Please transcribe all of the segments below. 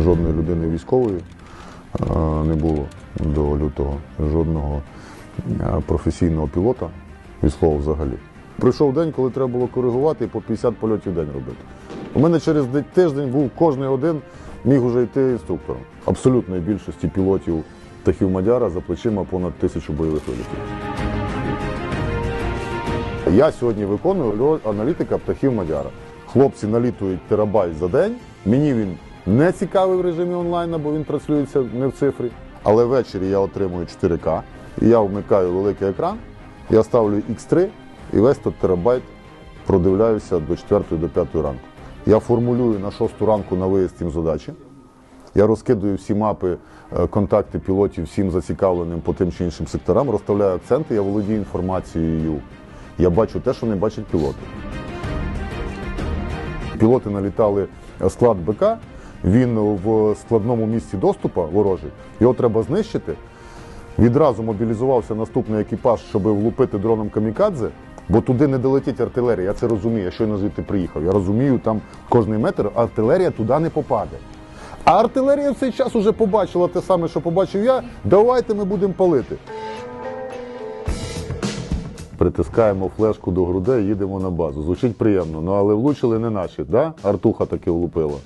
Жодної людини військової е, не було до лютого, жодного е, професійного пілота від слова взагалі. Прийшов день, коли треба було коригувати і по 50 польотів в день робити. У мене через тиждень був кожний один міг уже йти інструктором. Абсолютної більшості пілотів птахів Мадяра за плечима понад тисячу бойових вилітів. Я сьогодні виконую аналітика птахів Мадяра. Хлопці налітують терабайт за день. Мені він не цікавий в режимі онлайн, бо він транслюється не в цифрі. Але ввечері я отримую 4К, і я вмикаю великий екран, я ставлю X3 і весь той терабайт продивляюся до 4 до 5 ранку. Я формулюю на 6 ранку на виїзд їм задачі. Я розкидую всі мапи, е, контакти пілотів всім зацікавленим по тим чи іншим секторам, розставляю акценти, я володію інформацією. Я бачу те, що не бачать пілоти. Пілоти налітали склад БК, він в складному місці доступу ворожий, його треба знищити. Відразу мобілізувався наступний екіпаж, щоб влупити дроном камікадзе, бо туди не долетить артилерія. Я це розумію. Я щойно звідти приїхав. Я розумію, там кожний метр артилерія туди не попаде. А артилерія в цей час уже побачила те саме, що побачив я. Давайте ми будемо палити. Притискаємо флешку до грудей, їдемо на базу. Звучить приємно, ну але влучили не наші, да? Артуха таки влупила.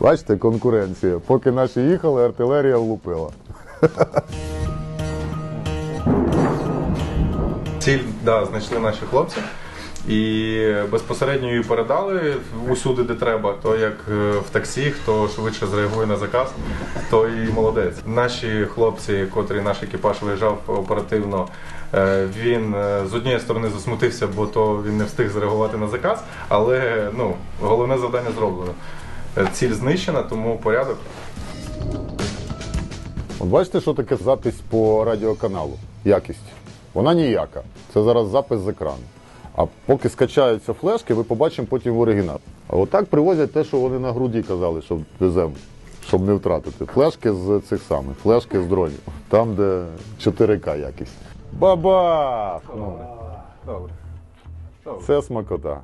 Бачите, конкуренція. Поки наші їхали, артилерія влупила. Ціль да, знайшли наші хлопці і безпосередньо її передали усюди, де треба. То як е, в таксі, хто швидше зреагує на заказ, то і молодець. Наші хлопці, котрий наш екіпаж виїжджав оперативно, е, він е, з однієї сторони засмутився, бо то він не встиг зреагувати на заказ, але ну, головне завдання зроблено. Е, Ціль знищена, тому порядок От бачите, що таке запись по радіоканалу? Якість. Вона ніяка. Це зараз запис з екрану. А поки скачаються флешки, ви побачимо потім в оригінал. А отак привозять те, що вони на груді казали, що веземо, щоб не втратити. Флешки з цих самих, флешки з дронів. Там, де 4К якість. Бабах! Ну, добре. це смакота.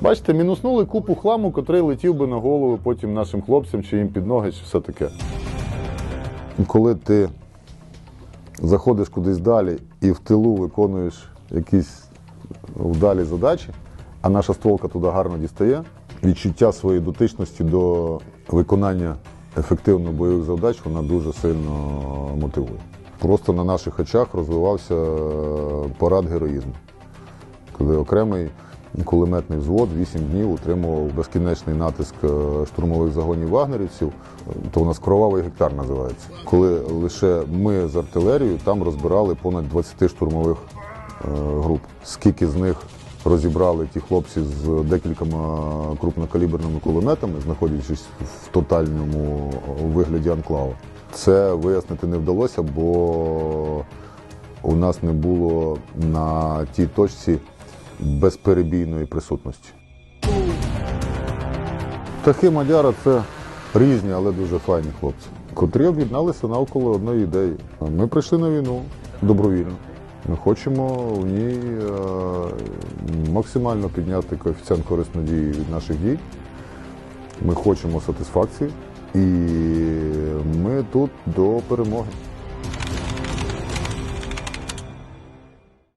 Бачите, мінуснули купу хламу, котрий летів би на голову потім нашим хлопцям, чи їм під ноги, чи все таке. Коли ти заходиш кудись далі і в тилу виконуєш якісь вдалі задачі, а наша стволка туди гарно дістає, відчуття своєї дотичності до виконання ефективно бойових завдач вона дуже сильно мотивує. Просто на наших очах розвивався е, парад героїзму коли окремий кулеметний взвод 8 днів утримував безкінечний натиск е, штурмових загонів вагнерівців, то у нас кровавий гектар називається. Коли лише ми з артилерією там розбирали понад 20 штурмових е, груп. Скільки з них розібрали ті хлопці з декількома крупнокаліберними кулеметами, знаходячись в тотальному вигляді анклаву. Це вияснити не вдалося, бо у нас не було на тій точці безперебійної присутності. Птахи Мадяра це різні, але дуже файні хлопці, котрі об'єдналися навколо одної ідеї. Ми прийшли на війну добровільно. Ми хочемо в ній е, максимально підняти коефіцієнт корисної від наших дій. Ми хочемо сатисфакції, і ми тут до перемоги.